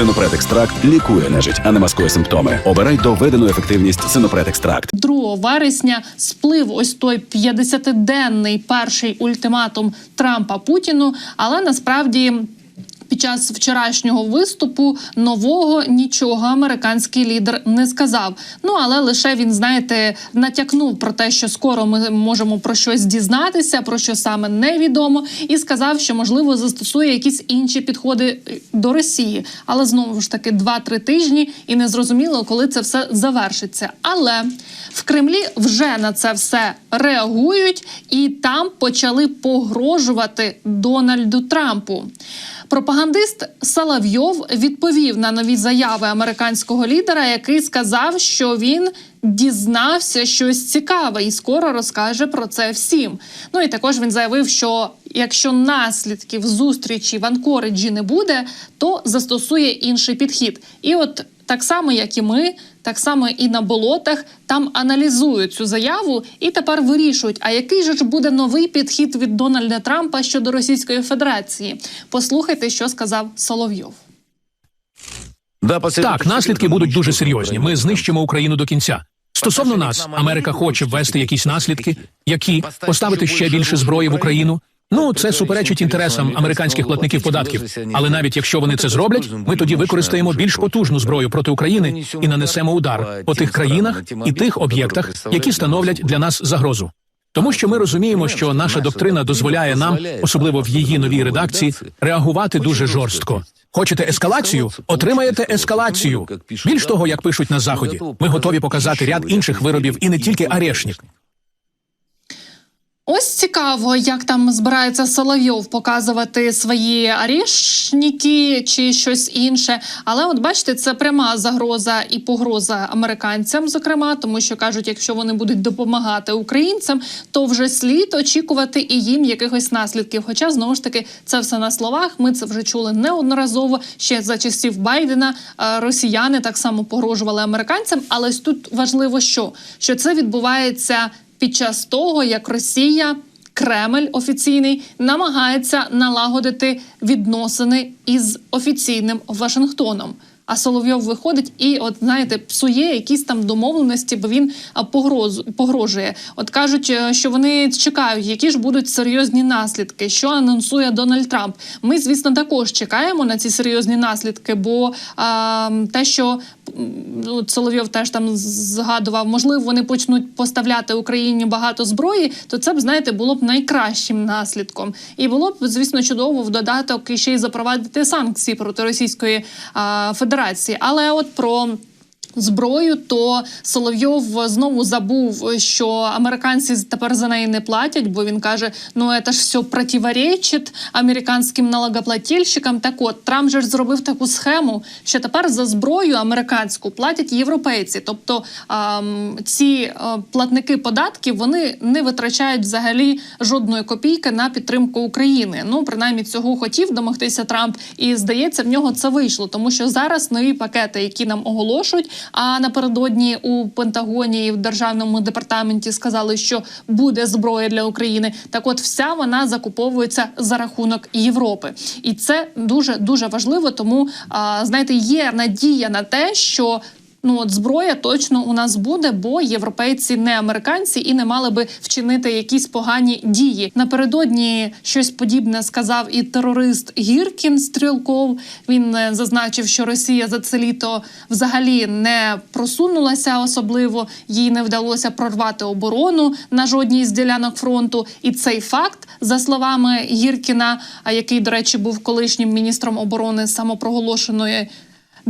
Синопред екстракт лікує нежить, а не маскує симптоми. Обирай доведену ефективність Синопред екстракт. 2 вересня сплив ось той 50-денний перший ультиматум Трампа Путіну, але насправді. Під час вчорашнього виступу нового нічого американський лідер не сказав. Ну але лише він, знаєте, натякнув про те, що скоро ми можемо про щось дізнатися, про що саме невідомо, і сказав, що можливо застосує якісь інші підходи е, до Росії. Але знову ж таки 2-3 тижні, і не зрозуміло, коли це все завершиться. Але в Кремлі вже на це все реагують, і там почали погрожувати Дональду Трампу. Пропагандист Соловйов відповів на нові заяви американського лідера, який сказав, що він дізнався щось цікаве і скоро розкаже про це всім. Ну і також він заявив, що якщо наслідків зустрічі в Анкориджі не буде, то застосує інший підхід. І от так само, як і ми, так само і на болотах там аналізують цю заяву і тепер вирішують, а який же ж буде новий підхід від Дональда Трампа щодо Російської Федерації. Послухайте, що сказав Соловйов. Так, наслідки будуть дуже серйозні. Ми знищимо Україну до кінця. Стосовно нас, Америка хоче ввести якісь наслідки, які поставити ще більше зброї в Україну. Ну, це суперечить інтересам американських платників податків. Але навіть якщо вони це зроблять, ми тоді використаємо більш потужну зброю проти України і нанесемо удар по тих країнах і тих об'єктах, які становлять для нас загрозу. Тому що ми розуміємо, що наша доктрина дозволяє нам, особливо в її новій редакції, реагувати дуже жорстко. Хочете ескалацію? Отримаєте ескалацію. Більш того, як пишуть на заході, ми готові показати ряд інших виробів і не тільки арешнік. Ось цікаво, як там збирається Соловйов показувати свої арішніки чи щось інше. Але от бачите, це пряма загроза і погроза американцям, зокрема, тому що кажуть, якщо вони будуть допомагати українцям, то вже слід очікувати і їм якихось наслідків. Хоча знову ж таки це все на словах. Ми це вже чули неодноразово. Ще за часів Байдена е, росіяни так само погрожували американцям. Але тут важливо, що, що це відбувається під час того, як Росія, Кремль офіційний намагається налагодити відносини із офіційним Вашингтоном. А Соловйов виходить і, от знаєте, псує якісь там домовленості, бо він а, погроз, погрожує. От кажуть, е, що вони чекають, які ж будуть серйозні наслідки, що анонсує Дональд Трамп. Ми, звісно, також чекаємо на ці серйозні наслідки, бо а, те, що Соловйов теж там згадував, можливо, вони почнуть поставляти Україні багато зброї, то це б знаєте було б найкращим наслідком. І було б, звісно, чудово в додаток і ще й запровадити санкції проти Російської Федерації. Але от про зброю, то Соловйов знову забув, що американці тепер за неї не платять, бо він каже: ну це ж все противоречить американським налогоплательщикам. Так от Трамп же зробив таку схему, що тепер за зброю американську платять європейці. Тобто ем, ці е, платники податків вони не витрачають взагалі жодної копійки на підтримку України. Ну принаймні цього хотів домогтися Трамп, і здається, в нього це вийшло, тому що зараз нові пакети, які нам оголошують. А напередодні у Пентагоні і в державному департаменті сказали, що буде зброя для України. Так, от вся вона закуповується за рахунок Європи, і це дуже дуже важливо. Тому знаєте, є надія на те, що. Ну, от зброя точно у нас буде, бо європейці не американці і не мали би вчинити якісь погані дії. Напередодні щось подібне сказав і терорист Гіркін Стрілков. Він е, зазначив, що Росія за це літо взагалі не просунулася особливо, їй не вдалося прорвати оборону на жодній з ділянок фронту. І цей факт, за словами Гіркіна, а який, до речі, був колишнім міністром оборони самопроголошеної.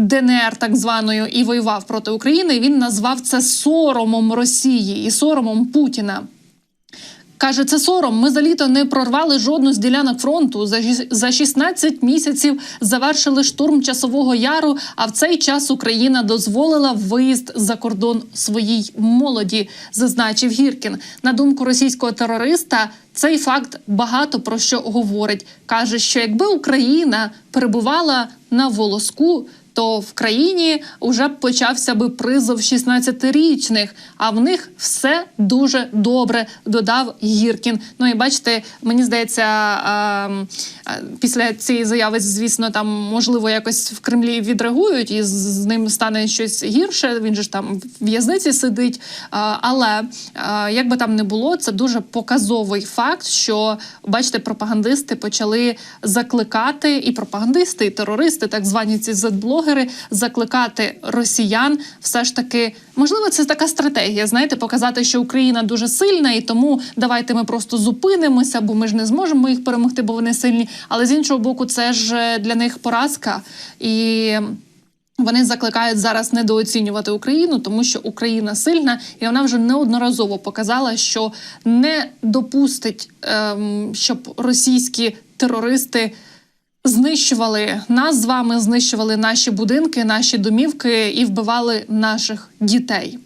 ДНР так званою і воював проти України. Він назвав це соромом Росії і соромом Путіна. Каже, це сором. Ми за літо не прорвали жодну з ділянок фронту. За шіс- 16 місяців завершили штурм часового яру. А в цей час Україна дозволила виїзд за кордон своїй молоді, зазначив Гіркін. На думку російського терориста, цей факт багато про що говорить. каже, що якби Україна перебувала на волоску. То в країні вже почався би призов 16-річних, а в них все дуже добре, додав Гіркін. Ну і бачите, мені здається, після цієї заяви, звісно, там можливо якось в Кремлі відреагують, і з- ним стане щось гірше. Він же ж там в в'язниці сидить. Але як би там не було, це дуже показовий факт, що бачите, пропагандисти почали закликати і пропагандисти, і терористи, так звані ці зет-блогери, закликати росіян все ж таки. Можливо, це така стратегія, знаєте, показати, що Україна дуже сильна, і тому давайте ми просто зупинимося, бо ми ж не зможемо їх перемогти, бо вони сильні. Але з іншого боку, це ж е, для них поразка і. Вони закликають зараз недооцінювати Україну, тому що Україна сильна, і вона вже неодноразово показала, що не допустить, ем, щоб російські терористи знищували нас з вами, знищували наші будинки, наші домівки і вбивали наших дітей.